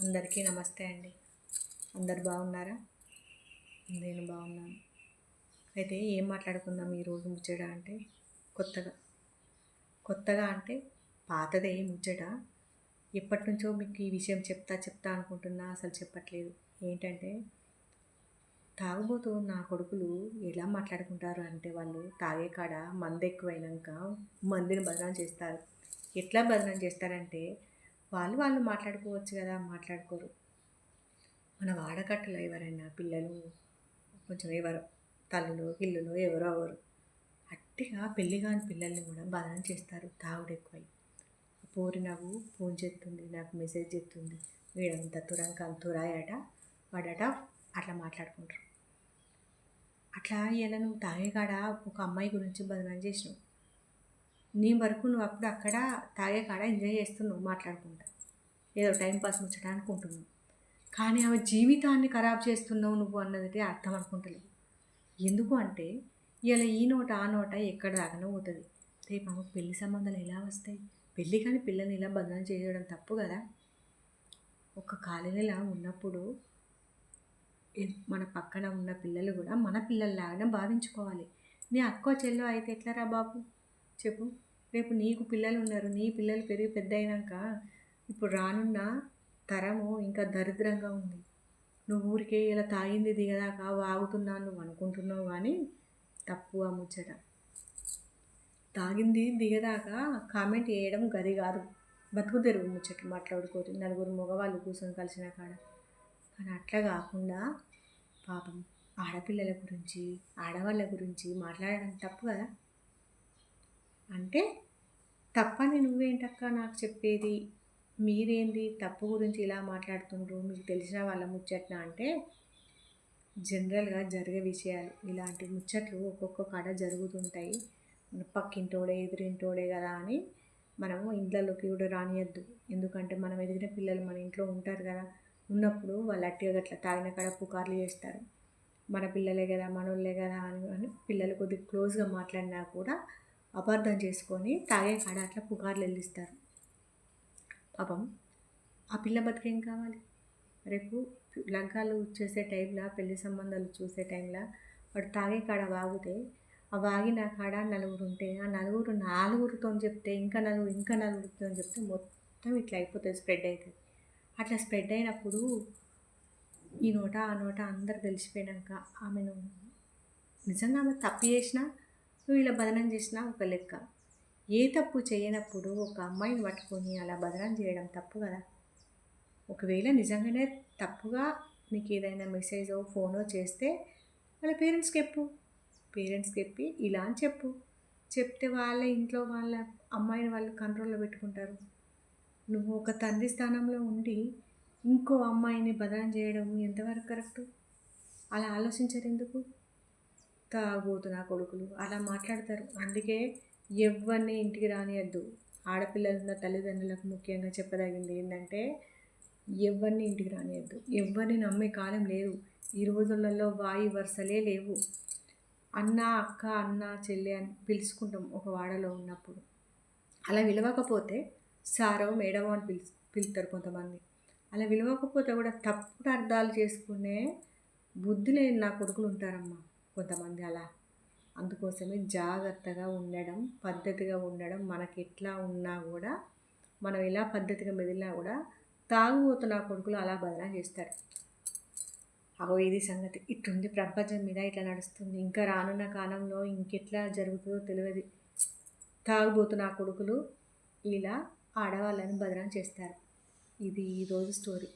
అందరికీ నమస్తే అండి. అందరు బాగున్నారా? నేను బాగున్నాను. అయితే ఏం మాట్లాడుకుందాం ఈరోజు ముచ్చట అంటే కొత్తగా. కొత్తగా అంటే పాతదే ముచ్చట. ఎప్పటి నుంచో మీకు ఈ విషయం చెప్తా చెప్తా అనుకుంటున్నా అసలు చెప్పట్లేదు. ఏంటంటే తాగుబోతూ నా కొడుకులు ఎలా మాట్లాడుకుంటారు అంటే వాళ్ళు తాగే కాడ మందు ఎక్కువైనాక మందిని బదనాం చేస్తారు. ఎట్లా బదనాం చేస్తారంటే వాళ్ళు వాళ్ళు మాట్లాడుకోవచ్చు కదా మాట్లాడుకోరు. మన వాడకట్టులో ఎవరైనా పిల్లలు కొంచెం ఎవరు తల్లులు ఇల్లులో ఎవరో ఎవరు అట్టిగా పెళ్ళి కాని పిల్లల్ని కూడా బదనం చేస్తారు తాగుడు ఎక్కువై. పోరి నవ్వు ఫోన్ చేస్తుంది నాకు మెసేజ్ చేస్తుంది వీడంత తురంక తురాయట వాడట అట్లా మాట్లాడుకుంటారు. అట్లా ఇలా నువ్వు తాగేకాడ? ఒక అమ్మాయి గురించి బదనం చేసినావు. నీ వరకు నువ్వు అప్పుడు అక్కడ తాగే కాడ ఎంజాయ్ చేస్తున్నావు మాట్లాడుకుంటా. ఏదో టైం పాస్ అనుకుంటున్నావు కానీ ఆమె జీవితాన్ని ఖరాబ్ చేస్తున్నావు నువ్వు అన్నది అర్థం అనుకుంటలేదు. ఎందుకు అంటే ఇలా ఈ నోట ఆ నోట ఎక్కడ దాకానో పోతుంది. రేపు ఆమె పెళ్ళి సంబంధాలు ఎలా వస్తాయి? పెళ్ళి కానీ పిల్లల్ని ఇలా బదనాం చేయడం తప్పు కదా? ఒక కాలనీలా ఉన్నప్పుడు మన పక్కన ఉన్న పిల్లలు కూడా మన పిల్లల్లాగానే భావించుకోవాలి. నీ అక్కో చెల్లో అయితే ఎట్లరా బాబు? చెప్పు. రేపు నీకు పిల్లలు ఉన్నారు నీ పిల్లలు పెరిగి పెద్ద అయినాక ఇప్పుడు రానున్న తరము ఇంకా దరిద్రంగా ఉంది. నువ్వు ఊరికే ఇలా తాగింది దిగదాకా వాగుతున్నాను నువ్వు అనుకుంటున్నావు కానీ తప్పు ఆ ముచ్చట. తాగింది దిగదాకా కామెంట్ చేయడం గది కాదు. బతుకు తెరువు ముచ్చట మాట్లాడుకోరు నలుగురు మగవాళ్ళు కూర్చొని కలిసిన కాడ. కానీ అట్లా కాకుండా పాపం ఆడపిల్లల గురించి ఆడవాళ్ళ గురించి మాట్లాడడం తప్పు కదా. అంటే తప్పని నువ్వేంటక్క నాకు చెప్పేది? మీరేంది తప్పు గురించి ఇలా మాట్లాడుతుండ్రు? మీకు తెలిసిన వాళ్ళ ముచ్చట్న అంటే జనరల్గా జరిగే విషయాలు. ఇలాంటి ముచ్చట్లు ఒక్కొక్క కాడ జరుగుతుంటాయి. మన పక్కింటోడే ఎదురింటోడే కదా అని మనము ఇంట్లోకి కూడా రానియద్దు. ఎందుకంటే మనం ఎదిగిన పిల్లలు మన ఇంట్లో ఉంటారు కదా. ఉన్నప్పుడు వాళ్ళు అట్టిగా గట్ల తాగిన కాడ పుకార్లు చేస్తారు. మన పిల్లలే కదా మనోళ్ళే కదా అని అని పిల్లలు కొద్దిగా క్లోజ్గా మాట్లాడినా కూడా అపార్థం చేసుకొని తాగే కాడ అట్లా పుకార్లు వెళ్ళిస్తారు. పాపం ఆ పిల్ల బతికేం కావాలి? రేపు లగ్గాలు చేసే టైంలో పెళ్ళి సంబంధాలు చూసే టైంలో వాడు తాగే కాడ వాగితే ఆ వాగిన కాడ నలుగురు ఉంటే ఆ నలుగురు నాలుగురితో చెప్తే ఇంకా నలుగురు ఇంకా నలుగురితో చెప్తే మొత్తం ఇట్లా అయిపోతుంది స్ప్రెడ్ అవుతుంది అట్లా స్ప్రెడ్ అయినప్పుడు ఈ నోట ఆ నోట అందరు తెలిసిపోయినాక ఆమెను నిజంగా ఆమె తప్పు చేసినా ఇలా బదనం చేసినా ఒక లెక్క. ఏ తప్పు చేయనప్పుడు ఒక అమ్మాయిని పట్టుకొని అలా బదనం చేయడం తప్పు కదా? ఒకవేళ నిజంగానే తప్పుగా నీకు ఏదైనా మెసేజో ఫోనో చేస్తే వాళ్ళ పేరెంట్స్కి చెప్పు. పేరెంట్స్కి చెప్పి ఇలా అని చెప్పు. చెప్తే వాళ్ళ ఇంట్లో వాళ్ళ అమ్మాయిని వాళ్ళు కంట్రోల్లో పెట్టుకుంటారు. నువ్వు ఒక తండ్రి స్థానంలో ఉండి ఇంకో అమ్మాయిని బదనం చేయడం ఎంతవరకు కరెక్ట్? అలా ఆలోచించరు ఎందుకు? తాగబోతున్న కొడుకులు. అలా మాట్లాడతారు. అందుకే ఎవరిని ఇంటికి రానియద్దు. ఆడపిల్లలున్న తల్లిదండ్రులకు ముఖ్యంగా చెప్పదగింది ఏంటంటే ఎవరిని ఇంటికి రానియద్దు. ఎవరిని నమ్మే కాలం లేదు. ఈ రోజులలో వాయి వరుసలే లేవు. అన్న అక్క అన్న చెల్లె అని పిలుచుకుంటాం ఒక వాడలో ఉన్నప్పుడు. అలా విలవకపోతే సారో మేడమో అని పిలు పిలుస్తారు కొంతమంది. అలా విలవకపోతే కూడా తప్పుడు అర్థాలు చేసుకునే బుద్ధి లేని నా కొడుకులు ఉంటారమ్మా. కొంతమంది అలా. అందుకోసమే జాగ్రత్తగా ఉండడం పద్ధతిగా ఉండడం మనకి ఎట్లా ఉన్నా కూడా మనం ఎలా పద్ధతిగా మెదిలినా కూడా తాగుబోతున్న కొడుకులు అలా బదనా చేస్తారు. అగో ఇది సంగతి. ఇట్టుంది ప్రపంచం మీద ఇట్లా నడుస్తుంది. ఇంకా రానున్న కాలంలో ఇంకెట్లా జరుగుతుందో తెలియదు. తాగుబోతున్న కొడుకులు ఇలా ఆడవాళ్ళని బదనాం చేస్తారు. ఇది ఈరోజు స్టోరీ.